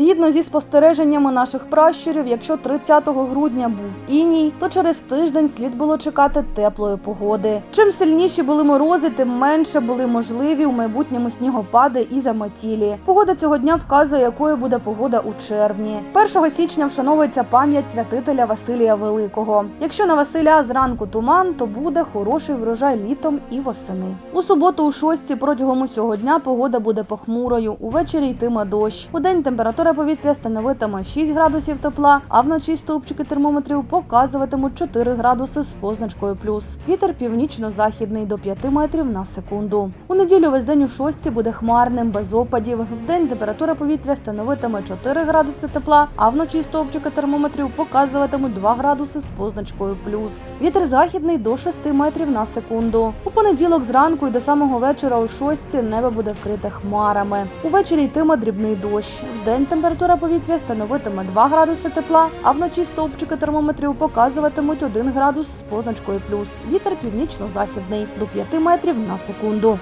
Згідно зі спостереженнями наших пращурів, якщо 30 грудня був іній, то через тиждень слід було чекати теплої погоди. Чим сильніші були морози, тим менше були можливі у майбутньому снігопади і заметілі. Погода цього дня вказує, якою буде погода у червні. 1 січня вшановується пам'ять святителя Василія Великого. Якщо на Василя зранку туман, то буде хороший врожай літом і восени. У суботу у шостці протягом усього дня погода буде похмурою. Увечері йтиме дощ. У день температура повітря становитиме 6 градусів тепла, а вночі стовпчики термометрів показуватимуть 4 градуси з позначкою плюс. Вітер північно-західний до 5 метрів на секунду. У неділю весь день у шостці буде хмарним, без опадів. В день температура повітря становитиме 4 градуси тепла, а вночі стовпчики термометрів показуватимуть 2 градуси з позначкою плюс. Вітер західний до 6 метрів на секунду. У понеділок зранку і до самого вечора у шостці небо буде вкрите хмарами. Увечері йтиме дрібний дощ. В день температура повітря становитиме 2 градуси тепла, а вночі стовпчики термометрів показуватимуть 1 градус з позначкою плюс. Вітер північно-західний до 5 метрів на секунду.